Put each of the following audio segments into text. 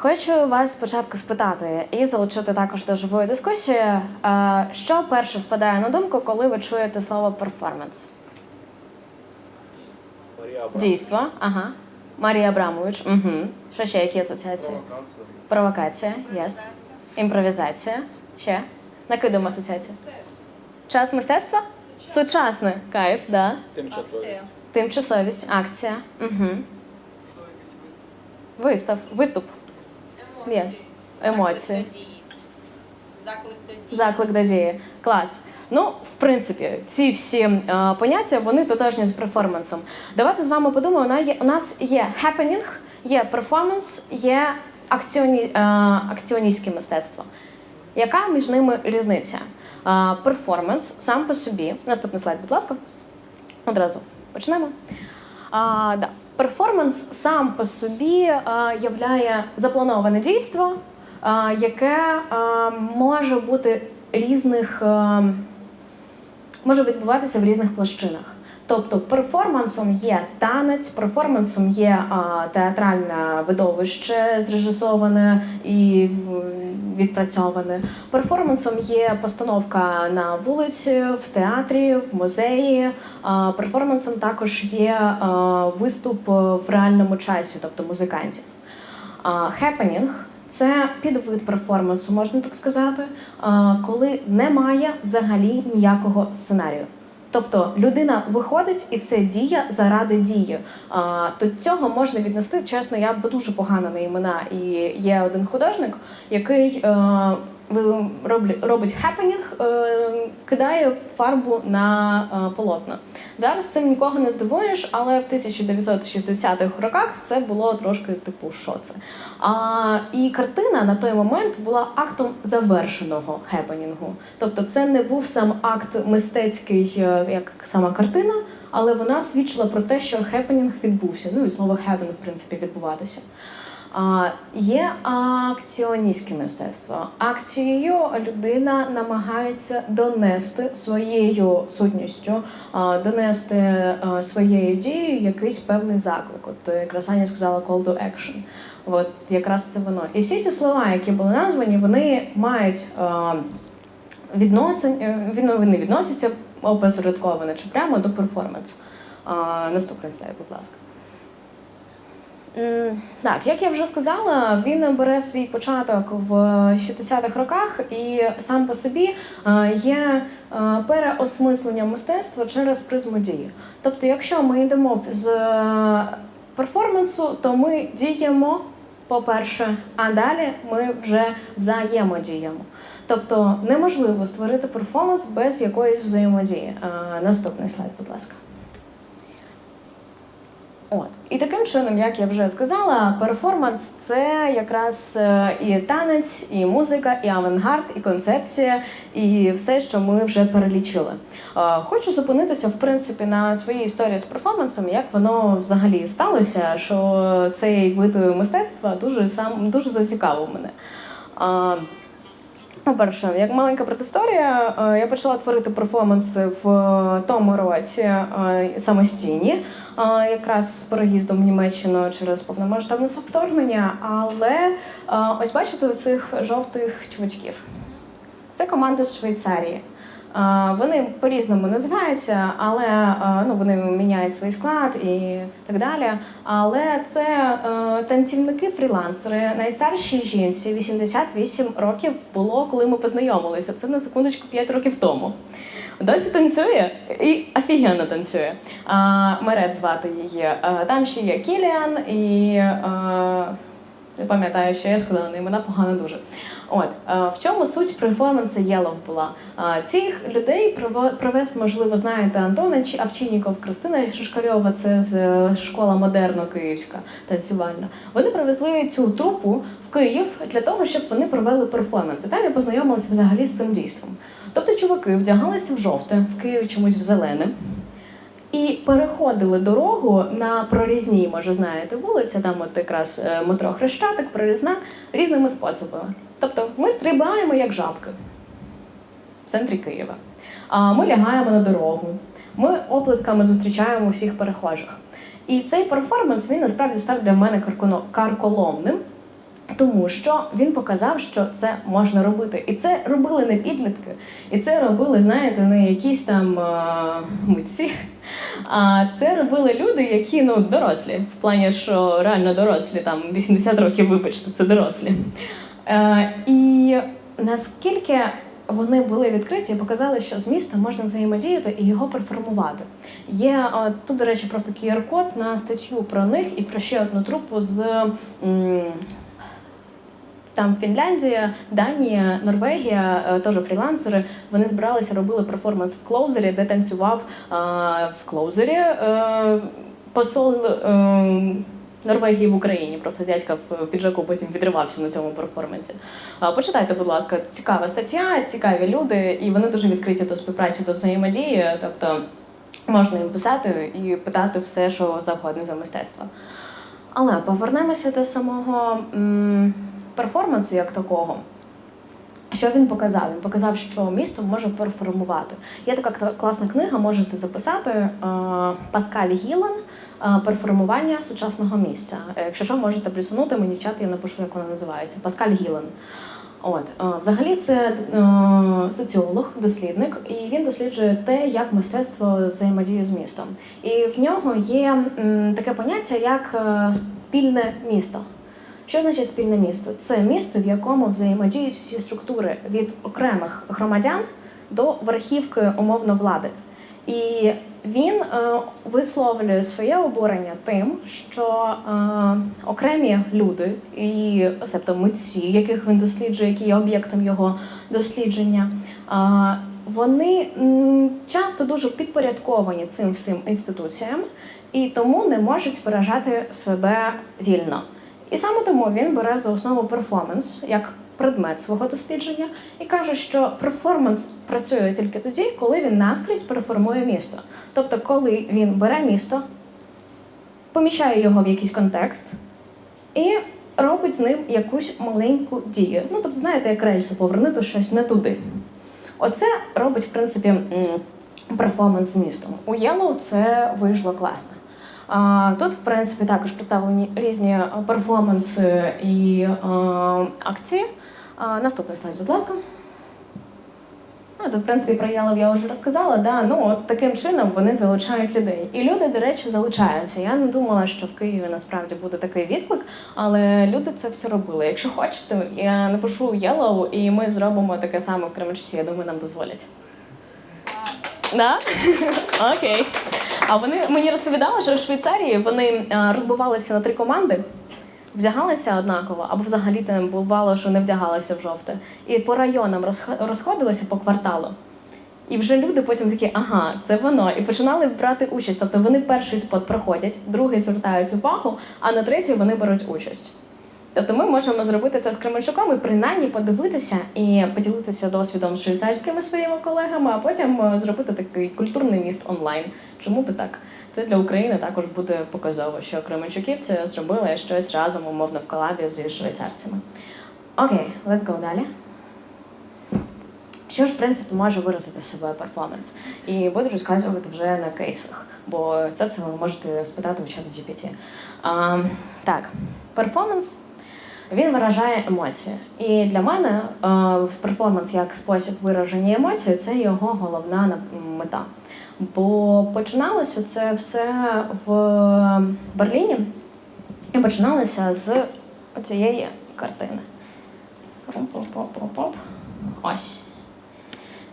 Хочу вас спочатку спитати і залучити також до живої дискусії. Е, Що перше спадає на думку, коли ви чуєте слово перформанс? Дійство, ага. Марія Абрамович. Угу. Що ще які асоціації? Провокація. Провокація, єс. Імпровізація. Ще. Накидуємо асоціацію. Час мистецтва? Сучасне. Кайф, да. Тимчасовість. Тимчасовість, акція. Угу. Вистав. Виступ. Єс. Емоції. Заклик до дії. Заклик до дії. Клас. Ну, в принципі, ці всі е, поняття вони тотожні з перформансом. Давайте з вами подумаємо. на- є- У нас є happening, є перформанс, є акціоні, е, акціоністське мистецтво. Яка між ними різниця? Е, перформанс сам по собі. Наступний слайд, будь ласка. Одразу почнемо. А, да. Перформанс сам по собі являє заплановане дійство, яке може бути різних, може відбуватися в різних площинах. Тобто перформансом є танець, перформансом є а, театральне видовище зрежисоване і відпрацьоване. Перформансом є постановка на вулиці, в театрі, в музеї. А, Перформансом також є а, виступ в реальному часі, тобто музикантів. Хепенінг це підвид перформансу, можна так сказати, коли немає взагалі ніякого сценарію. Тобто людина виходить і це дія заради дії. А, До цього можна віднести, чесно, я дуже погана на імена. І є один художник, який е, ви- роблі- робить хепенінг, е, кидає фарбу на е, полотна. Зараз цим нікого не здивуєш, але в 1960-х роках це було трошки типу, що це. А, і картина на той момент була актом завершеного хепенінгу. Тобто це не був сам акт мистецький, е, як сама картина, але вона свідчила про те, що хепенінг відбувся. Ну і слово хепен, в принципі, відбуватися. Є акціоністське мистецтво. Акцією людина намагається донести своєю сутністю, донести своєю дією якийсь певний заклик. От якраз Аня сказала call to action. От якраз це воно. І всі ці слова, які були названі, вони мають відносин, е, вони відносяться опосередковано чи прямо до перформансу. Наступний слайд, будь ласка. Так, як я вже сказала, він бере свій початок в 60-х роках і сам по собі е, є е, переосмисленням мистецтва через призму дії. Тобто, якщо ми йдемо з е, перформансу, то ми діємо, по-перше, а далі ми вже взаємодіємо. Тобто неможливо створити перформанс без якоїсь взаємодії. Наступний слайд, будь ласка. От і таким чином, як я вже сказала, перформанс це якраз е, і танець, і музика, і авангард, і концепція, і все, що ми вже перелічили. Е, Хочу зупинитися в принципі на своїй історії з перформансом, як воно взагалі сталося, що цей вид мистецтва дуже сам дуже зацікавив мене. По-перше, як маленька предісторія, е, я почала творити перформанси в е, тому році е, самостійні, якраз з переїздом в Німеччину через повномасштабне вторгнення. Але ось бачите цих жовтих чувачків. Це команда з Швейцарії. Е, Вони по-різному називаються, але е, ну, вони міняють свій склад і так далі. Але це е, танцівники фрілансери. Найстаршій жінці 88 років було, коли ми познайомилися. Це на секундочку 5 років тому. Досі танцює і офігенно танцює. Мерет звати її. А, там ще є Кіліан і. Не пам'ятаю, що я сказала, на імена погано дуже. От е, в чому суть перформансу Єлов була? Е, Цих людей провез, можливо, знаєте, Антон Чи- Овчинніков, Кристина Шишкарьова, це з е, школа модерно київська танцювальна. Вони привезли цю трупу в Київ для того, щоб вони провели перформанс. І там я познайомилася взагалі з цим дійством. Тобто чуваки вдягалися в жовте, в Києві чомусь в зелене. І переходили дорогу на прорізній, може знаєте, вулиця, там от якраз е, метро Хрещатик, прорізна, різними способами. Тобто ми стрибаємо як жабки в центрі Києва. А ми лягаємо на дорогу, ми оплесками зустрічаємо всіх перехожих. І цей перформанс він насправді став для мене карколомним. Тому що він показав, що це можна робити. І це робили не підлітки, і це робили, знаєте, не якісь там е, митці. А це робили люди, які ну дорослі, в плані, що реально дорослі, там 80 років, вибачте, це дорослі. Е, і наскільки вони були відкриті і показали, що з містом можна взаємодіяти і його переформувати. Є тут, до речі, просто QR-код на статтю про них і про ще одну трупу з. Там Фінляндія, Данія, Норвегія, е, теж фрілансери. Вони збиралися, робили перформанс в клоузері, де танцював е, в клоузері е, посол Норвегії в Україні. Просто дядька в піджаку потім відривався на цьому перформансі. Почитайте, будь ласка, цікава стаття, цікаві люди, і вони дуже відкриті до співпраці, до взаємодії. Тобто можна їм писати і питати все, що завгодно за мистецтво. Але повернемося до самого м, перформансу як такого. Що він показав? Він показав, що місто може переформувати. Є така класна книга, можете записати е, Паскаль Гілан е, переформування сучасного місця. Е, Якщо що, можете присунути мені в чат, я напишу, як вона називається. Паскаль Гілан. От взагалі це соціолог, дослідник, і він досліджує те, як мистецтво взаємодіє з містом. І в нього є таке поняття, як спільне місто. Що значить спільне місто? Це місто, в якому взаємодіють всі структури від окремих громадян до верхівки умовно влади. І він е, висловлює своє обурення тим, що е, окремі люди, і себто митці, яких він досліджує, які є об'єктом його дослідження, е, вони часто дуже підпорядковані цим всім інституціям і тому не можуть виражати себе вільно. І саме тому він бере за основу перформанс як предмет свого дослідження і каже, що перформанс працює тільки тоді, коли він наскрізь переформує місто. Тобто, коли він бере місто, поміщає його в якийсь контекст і робить з ним якусь маленьку дію. Ну, тобто, знаєте, як рельсу повернути щось не туди. Оце робить, в принципі, перформанс з містом. У Yellow це вийшло класно. Тут, в принципі, також представлені різні е, перформанси і е, акції. Наступний слайд, будь ласка. Ну, в принципі, про Ялов я вже розказала. Да? Ну, от таким чином вони залучають людей. І люди, до речі, залучаються. Я не думала, що в Києві насправді буде такий відклик, але люди це все робили. Якщо хочете, я напишу Yellow, і ми зробимо таке саме в Кременчуці. Я думаю, нам дозволять. Да? Окей. А вони мені розповідали, що в Швейцарії вони е, розбивалися на три команди, вдягалися однаково, або взагалі там бувало, що не вдягалися в жовте. І по районам розх- розходилися по кварталу. І вже люди потім такі, ага, це воно. І починали брати участь. Тобто вони перший спот проходять, другий звертають увагу, а на третій вони беруть участь. Тобто ми можемо зробити це з Кременчуком і принаймні подивитися і поділитися досвідом з швейцарськими своїми колегами, а потім е, зробити такий культурний міст онлайн. Чому би так? Це для України також буде показово, що Кременчуківці зробили щось разом, умовно, в колабі зі швейцарцями. Окей, let's go далі. Що ж, в принципі, може виразити в себе перформанс? І буду розказувати вже на кейсах, бо це все ви можете спитати у чату GPT. А, так, перформанс він виражає емоції. І для мене е, перформанс як спосіб вираження емоцій це його головна мета. Бо починалося це все в Берліні і починалося з цієї картини. Ось.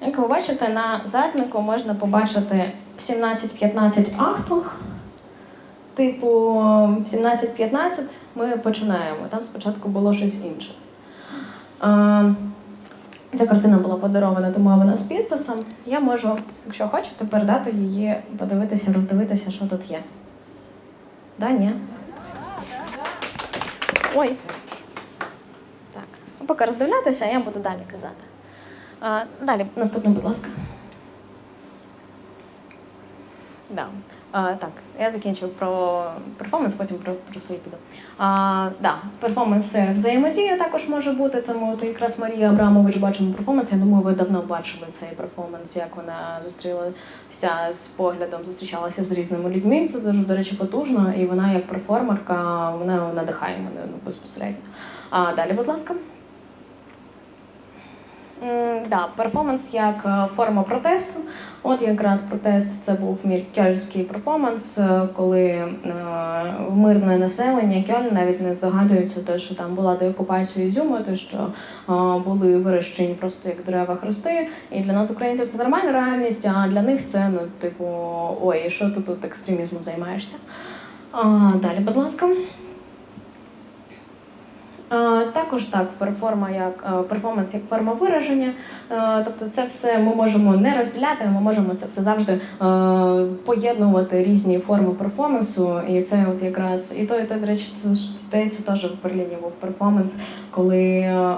Як ви бачите, на заднику можна побачити 17-15 ахтунг. Типу 17-15 ми починаємо. Там спочатку було щось інше. Ця картина була подарована, тому вона з підписом. Я можу, якщо хочете, передати її, подивитися, роздивитися, що тут є. Да, ні? Ой. Так. Ну, Поки роздивлятися, я буду далі казати. А, далі, наступне, будь ласка. Да. Так, я закінчив про перформанс, потім про, про свої піду. А, да, перформанс взаємодія також може бути. Тому от якраз Марія Абрамович бачимо перформанс. Я думаю, ви давно бачили цей перформанс, як вона зустрілася з поглядом, зустрічалася з різними людьми. Це дуже, до речі, потужно, і вона як перформерка, вона надихає мене ну, безпосередньо. А далі, будь ласка. Да, перформанс як е, форма протесту. От якраз протест це був мій кьольський перформанс, е, коли е, мирне населення Кьоль навіть не здогадується, те, що там була деокупація Ізюму, те, що е, були вирощені просто як дерева хрести. І для нас, українців, це нормальна реальність, а для них це ну, типу, ой, що ти тут екстремізмом займаєшся? А, далі, будь ласка. Е, Також так, перформа як е, перформанс як форма вираження. Е, Тобто, це все ми можемо не розділяти, ми можемо це все завжди поєднувати різні форми перформансу. І це от якраз і то, і то, до речі, це здається теж в Берліні був перформанс, коли е,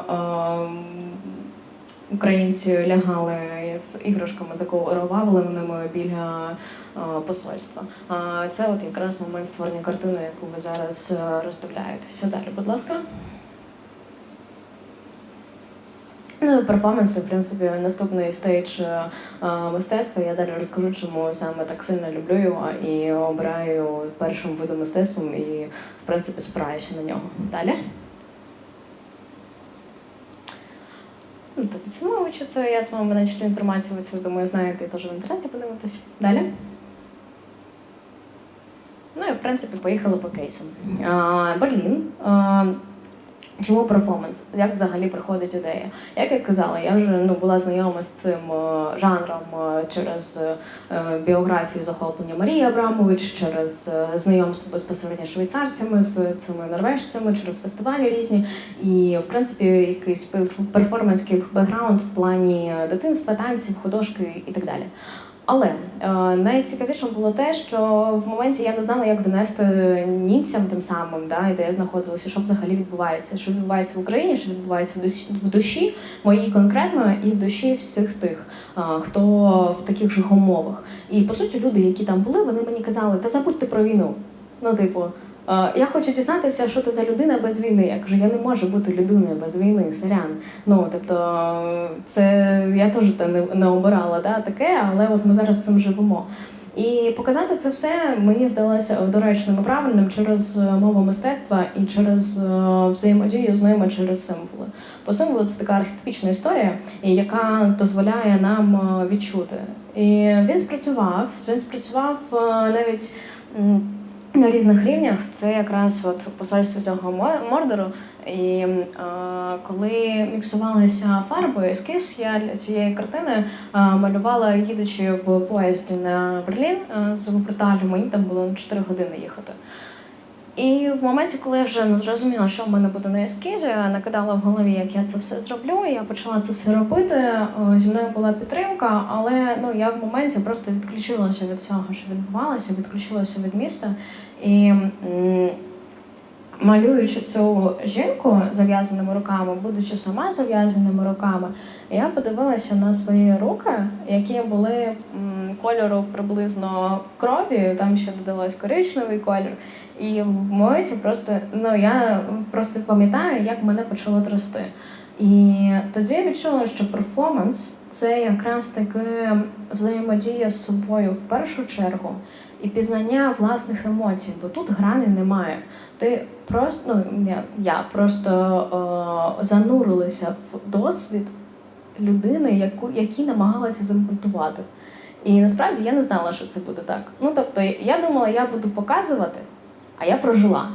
українці лягали з іграшками заковавленими біля е, посольства. А це от якраз момент створення картини, яку ви зараз е, роздивляєтеся. Далі, будь ласка. Ну, і перформанси, в принципі, наступний стейдж е, е, мистецтва. Я далі розкажу, чому саме так сильно люблю його і обираю першим видом мистецтвом і, в принципі, спираюся на нього. Далі. Ну, підсумовуючи це, я з вами начну інформацію, ви це думаю, знаєте, і теж в інтернеті подивитесь. Далі. Ну і в принципі поїхали по кейсам. А, Берлін. А, Чому перформанс? Як взагалі приходить ідея? Як я казала, я вже ну була знайома з цим е, жанром е, через е, біографію захоплення Марії Абрамович, через знайомство безпосередньо з швейцарцями, з цими норвежцями, через фестивалі різні. І в принципі якийсь пер- перформанський бекграунд в плані дитинства, танців, художки і так далі. Але е, найцікавіше було те, що в моменті я не знала, як донести німцям тим самим, да, де я знаходилася, що взагалі відбувається, що відбувається в Україні, що відбувається в душі, моїй конкретно і в душі всіх тих, е, хто в таких же умовах. І по суті, люди, які там були, вони мені казали, та забудьте про війну. Ну, типу, я хочу дізнатися, що ти за людина без війни. Я кажу, я не можу бути людиною без війни, сорян. Ну, тобто, це я теж те не, не обирала да, таке, але от ми зараз цим живемо. І показати це все мені здалося доречним і правильним через е, мову мистецтва і через е, взаємодію з ними через символи. Бо символи це така архетипічна історія, яка дозволяє нам е, відчути. І він спрацював. Він спрацював е, навіть. На різних рівнях це якраз от посольство цього мордору. І е, коли міксувалися фарби, ескіз, я для цієї картини е, малювала, їдучи в поїзді на Берлін з Вуперталю, мені там було 4 години їхати. І в моменті, коли я вже ну, зрозуміла, що в мене буде на ескізі, я накидала в голові, як я це все зроблю. Я почала це все робити. Зі мною була підтримка, але ну я в моменті просто відключилася від всього, що відбувалося, відключилася від міста. І малюючи цю жінку зав'язаними руками, будучи сама зав'язаними руками, я подивилася на свої руки, які були кольору приблизно крові, там ще додалось коричневий колір. І в моменті просто ну я просто пам'ятаю, як мене почало трясти. І тоді я відчула, що перформанс це якраз таки взаємодія з собою в першу чергу і пізнання власних емоцій, бо тут грани немає. Ти просто ну я, просто е, занурилася в досвід людини, яку які намагалася заімпортувати. І насправді я не знала, що це буде так. Ну тобто, я думала, я буду показувати, а я прожила.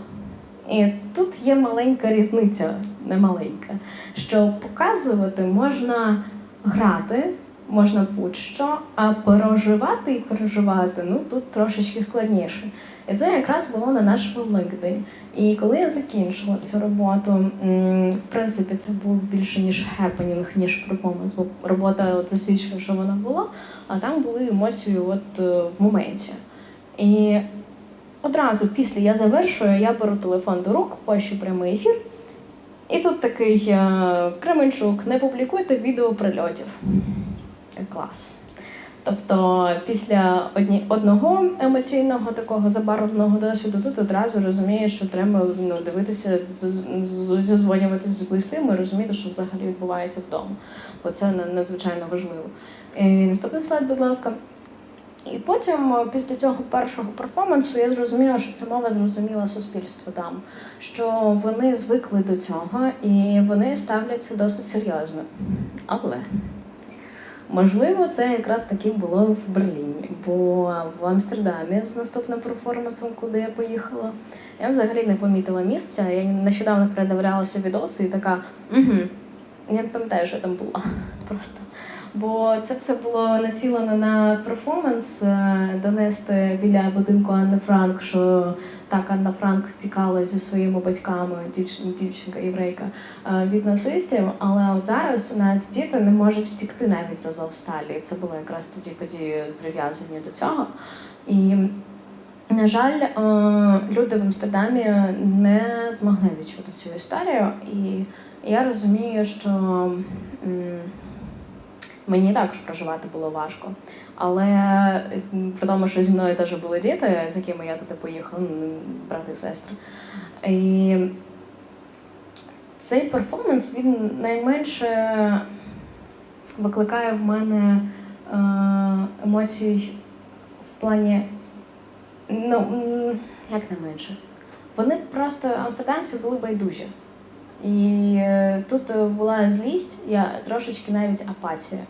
І тут є маленька різниця, не маленька, що показувати можна грати, можна будь-що, а переживати і переживати ну тут трошечки складніше. І це якраз було на наш Великдень. І коли я закінчила цю роботу, в принципі, це був більше ніж хепенінг, ніж перформанс, бо робота от засвідчує, що вона була, а там були емоції от е, в моменті. І одразу після я завершую, я беру телефон до рук, пощу прямий ефір. І тут такий е, Кременчук, не публікуйте відео прильотів. Клас. Тобто після одні, одного емоційного такого забарвленого досвіду тут одразу розумієш, що треба ну, дивитися, зізвонюватися з близькими, розуміти, що взагалі відбувається вдома. Бо це надзвичайно важливо. І наступний слайд, будь ласка. І потім, після цього першого перформансу, я зрозуміла, що це мова зрозуміла суспільство там, що вони звикли до цього і вони ставляться досить серйозно. Але можливо, це якраз таки було в Берліні, бо в Амстердамі з наступним перформансом, куди я поїхала, я взагалі не помітила місця. Я нещодавно передивлялася відоси і така, угу, я не пам'ятаю, що я там була просто. Бо це все було націлено на перформанс е, донести біля будинку Анни Франк, що так Анна Франк тікала зі своїми батьками, дівчинка єврейка е, від нацистів. Але от зараз у нас діти не можуть втікти навіть з Азовсталі. Це були якраз тоді події прив'язані до цього. І на жаль, е, люди в Амстердамі не змогли відчути цю історію, і я розумію, що. Мені також проживати було важко. Але при тому, що зі мною теж були діти, з якими я туди поїхала, ну, брати і сестри. І цей перформанс він найменше викликає в мене е, емоцій в плані. Ну, як найменше. Вони просто амстердамці були байдужі. І е, тут е, була злість, я трошечки навіть апатія.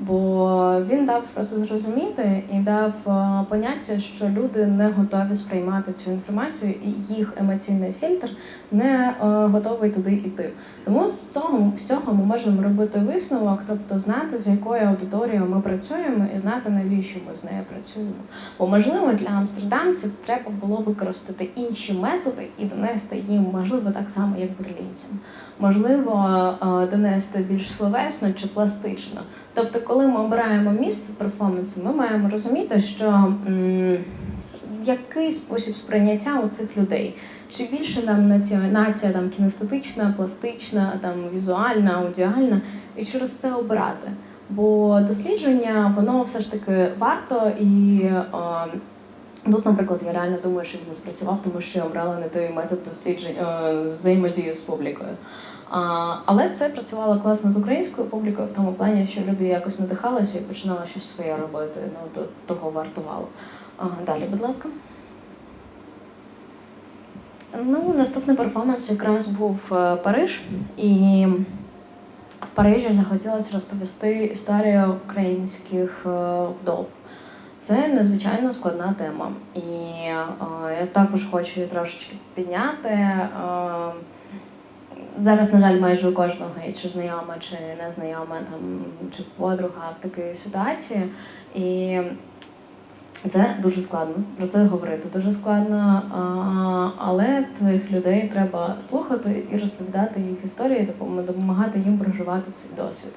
Бо він дав просто зрозуміти і дав е, поняття, що люди не готові сприймати цю інформацію, і їх емоційний фільтр не е, готовий туди йти. Тому з цього з цього ми можемо робити висновок, тобто знати, з якою аудиторією ми працюємо, і знати, навіщо ми з нею працюємо. Бо можливо для амстердамців треба було використати інші методи і донести їм, можливо, так само, як берлінцям. Можливо, е, донести більш словесно чи пластично. Тобто, коли ми обираємо місце перформансу, ми маємо розуміти, що який спосіб сприйняття у цих людей. Чи більше нам нація, нація там кінестетична, пластична, там візуальна, аудіальна, і через це обирати. Бо дослідження воно все ж таки варто і. е, Тут, наприклад, я реально думаю, що він не спрацював, тому що я обрала не той метод досліджень е, взаємодії з публікою. А, але це працювало класно з українською публікою в тому плані, що люди якось надихалися і починали щось своє робити. Ну, до того вартувало. А, далі, будь ласка. Ну, наступний перформанс якраз був е, Париж, і в Парижі захотілося розповісти історію українських е, вдов. Це надзвичайно складна тема. І е, я також хочу її трошечки підняти. Е, зараз, на жаль, майже у кожного чи знайома, чи незнайома, там, чи подруга в такій ситуації. І це дуже складно. Про це говорити дуже складно. Але тих людей треба слухати і розповідати їх історії, допом- допомагати їм проживати цей досвід.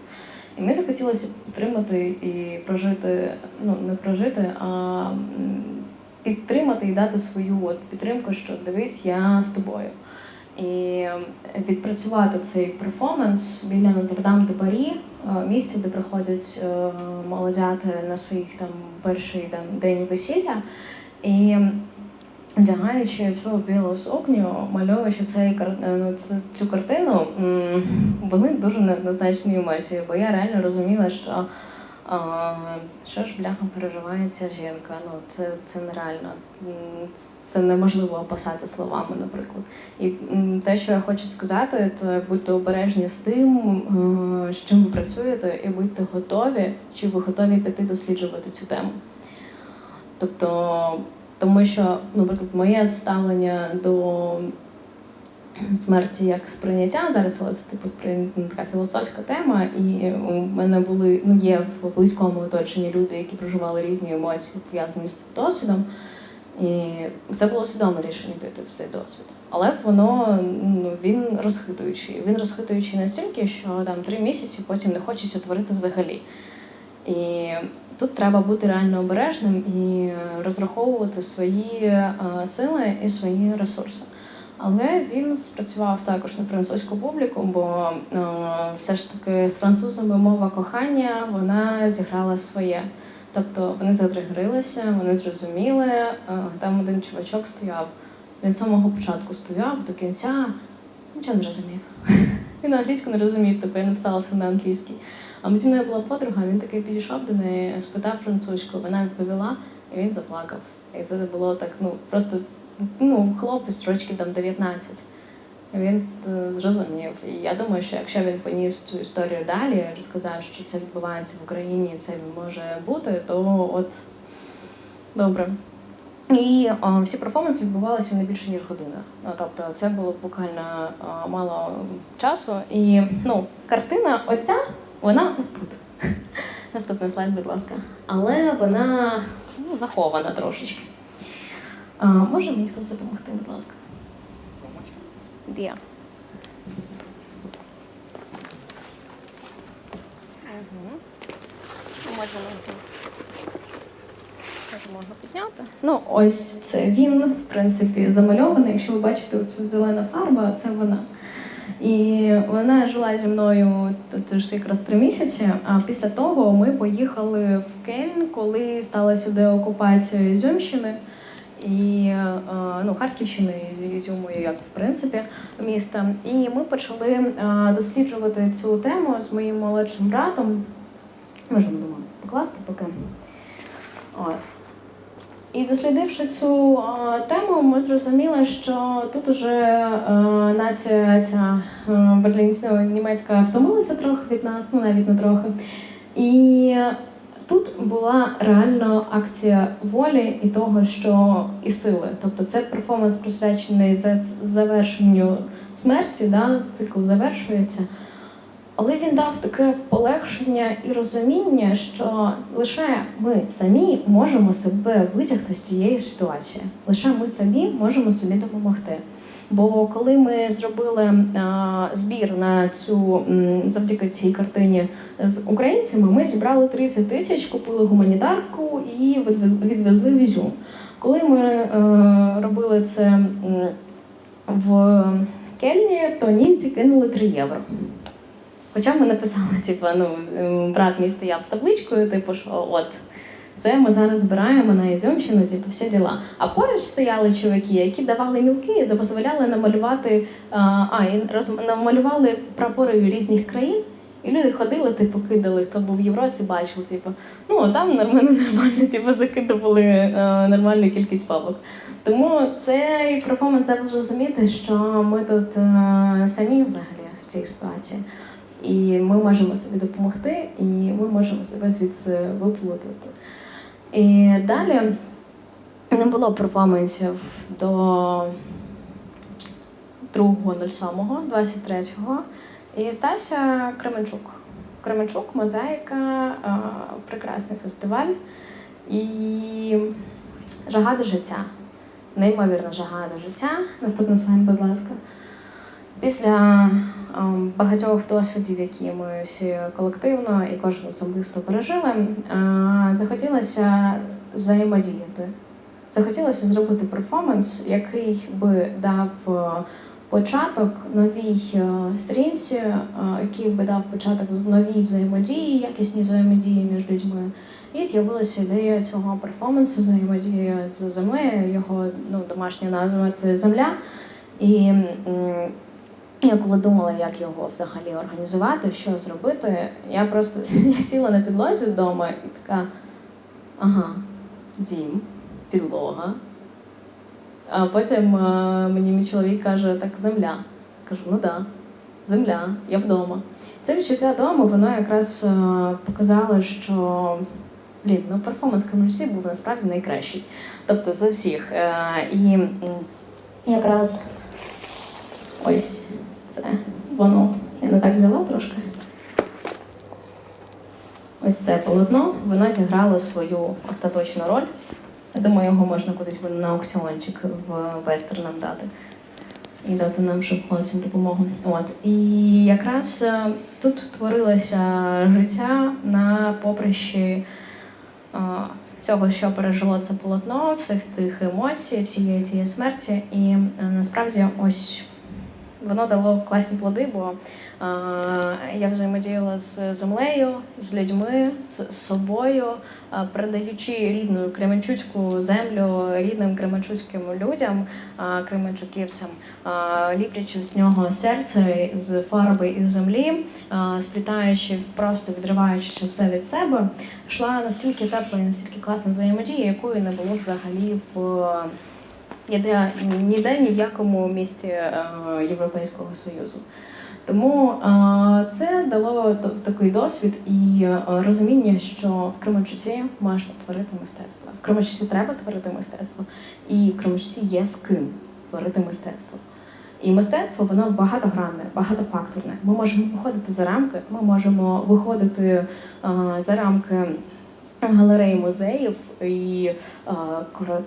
І ми захотілося підтримати і прожити, ну не прожити, а підтримати і дати свою от підтримку, що дивись, я з тобою. І відпрацювати цей перформанс біля Нотр-Дам де Парі, е, місце, де приходять е, молодята на своїх там перший там, день весілля. І вдягаючи цю білу сукню, малюючи цей, е, ну, цю, картину, були дуже неоднозначні емоції, бо я реально розуміла, що а, що ж бляха переживає ця жінка. Ну це, це нереально. Це неможливо описати словами, наприклад. І те, що я хочу сказати, то будьте обережні з тим, е, з чим ви працюєте, і будьте готові, чи ви готові піти досліджувати цю тему. Тобто, тому що, наприклад, моє ставлення до смерті як сприйняття зараз, але це типу сприйняття ну, така філософська тема, і у мене були ну є в близькому оточенні люди, які проживали різні емоції, пов'язані з цим досвідом. І це було свідоме рішення піти в цей досвід. Але воно ну, він розхитуючий. Він розхитуючий настільки, що там три місяці потім не хочеться творити взагалі. І тут треба бути реально обережним і розраховувати свої е, сили і свої ресурси. Але він спрацював також на французьку публіку, бо е, все ж таки з французами мова кохання вона зіграла своє. Тобто вони затригрилися, вони зрозуміли. е, Там один чувачок стояв. Він з самого початку стояв до кінця, нічого не розумів. Він англійську не розумів, тобто я написала все на англійській. А зі мною була подруга, він такий підійшов до неї, спитав французьку, вона відповіла, і він заплакав. І це було так, ну просто ну, хлопець рочки там 19. Він е, зрозумів. І я думаю, що якщо він поніс цю історію далі, розказав, що це відбувається в Україні, це може бути, то от добре. І о, всі перформанси відбувалися не більше ніж година. Ну, тобто це було буквально о, мало часу. І ну, картина оця, вона отут. Наступний слайд, будь ласка. Але вона ну, захована трошечки. А, може мені хтось допомогти, будь ласка? Де? Угу. Можемо Може, можна підняти. Ну, ось це він, в принципі, замальований. Якщо ви бачите цю зелена фарба, це вона. І вона жила зі мною тут якраз три місяці. А після того ми поїхали в Кельн, коли сталася деокупація Ізюмщини і е, ну, Харківщини, Ізюму, як в принципі міста. І ми почали е, досліджувати цю тему з моїм молодшим братом. Можемо дома покласти поки. От. І дослідивши цю е, тему, ми зрозуміли, що тут уже е, нація ця берлінська німецька втомилася трохи від нас, ну навіть не трохи. І тут була реально акція волі і того, що і сили. Тобто це перформанс присвячений за завершенню смерті, да, цикл завершується. Але він дав таке полегшення і розуміння, що лише ми самі можемо себе витягти з цієї ситуації. Лише ми самі можемо собі допомогти. Бо коли ми зробили а, збір на цю завдяки цій картині з українцями, ми зібрали 30 тисяч, купили гуманітарку і відвезли в Ізюм. Коли ми е, робили це в Кельні, то німці кинули 3 євро. Хоча ми написали, типу, ну, брат мій стояв з табличкою, типу, що от. Це ми зараз збираємо на Ізюмщину, типу, всі діла. А поруч стояли чуваки, які давали мілки дозволяли намалювати, а, а і роз, намалювали прапори різних країн, і люди ходили, типу, кидали, хто був в Євроці, бачив, типу, ну а там нормально, нормально, типу, закидували е, нормальну кількість бабок. Тому цей перформанс дав зрозуміти, що ми тут е, самі взагалі в цій ситуації. І ми можемо собі допомогти, і ми можемо себе звідси виплутати. І далі не було перформансів до 2.07.23 і стався Кременчук. Кременчук, мозаїка, прекрасний фестиваль і жага до життя. Неймовірна жага до життя. Наступний слайд, будь ласка. Після багатьох досвідів, які ми всі колективно і кожен особисто пережили, е, захотілося взаємодіяти. Захотілося зробити перформанс, який би дав е, початок новій е, сторінці, е, який би дав початок з новій взаємодії, якісній взаємодії між людьми. І з'явилася ідея цього перформансу, взаємодія з землею. Його ну, домашня назва це земля. І я коли думала, як його взагалі організувати, що зробити, я просто я сіла на підлозі вдома і така: ага, дім, підлога. А потім е, мені мій чоловік каже, так земля. Кажу, ну да, земля, я вдома. Це відчуття дому, воно якраз е, показало, що блін, ну перформанс Камерсі був насправді найкращий. Тобто з усіх. Е, і якраз ось це воно. Я не так взяла трошки. Ось це полотно, воно зіграло свою остаточну роль. Я думаю, його можна кудись на аукціончик в вестернам дати і дати нам, щоб хлопцям допомогу. От. І якраз е, тут творилося життя на поприщі е, всього, що пережило це полотно, всіх тих емоцій, всієї цієї смерті. І е, насправді ось воно дало класні плоди, бо я взаємодіяла з землею, з людьми, з собою, передаючи рідну кременчуцьку землю рідним кременчуцьким людям, кременчуківцям, ліплячи з нього серце з фарби і землі, сплітаючи, просто відриваючи все від себе, йшла настільки тепла і настільки класна взаємодія, якої не було взагалі в ніде, ніде ні в якому місті е, Європейського Союзу. Тому е, це дало такий досвід і е, розуміння, що в Кременчуці можна творити мистецтво. В Кременчуці треба творити мистецтво, і в Кременчуці є з ким творити мистецтво. І мистецтво воно багатогранне, багатофакторне. Ми можемо виходити за рамки, ми можемо виходити за рамки галереї музеїв і е,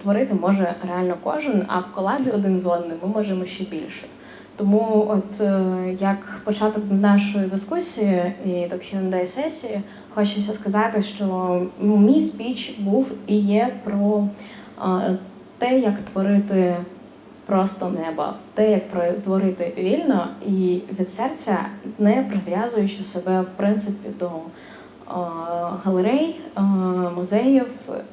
творити може реально кожен, а в колабі один з одним ми можемо ще більше. Тому, от е, як початок нашої дискусії і до Q&A сесії, хочеться сказати, що мій спіч був і є про е, те, як творити просто неба, те, як творити вільно і від серця, не прив'язуючи себе в принципі до галерей, е, музеїв,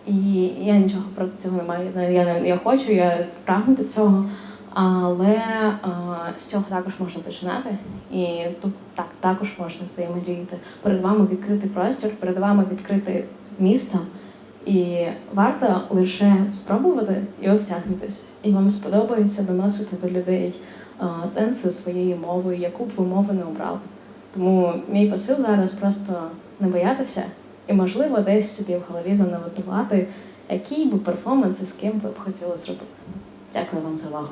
і я нічого проти цього не маю. Я, не- я хочу, я прагну до цього. Але е, з цього також можна починати, і тут так також можна взаємодіяти. Перед вами відкритий простір, перед вами відкрите місто, і варто лише спробувати, і ви втягнетесь. І вам сподобається доносити до людей е, сенси своєї мови, яку б ви мову не обрали. Тому мій посил зараз просто не боятися і, можливо, десь собі в голові занотувати, який би перформанс і з ким ви б хотіли зробити. Дякую вам за увагу.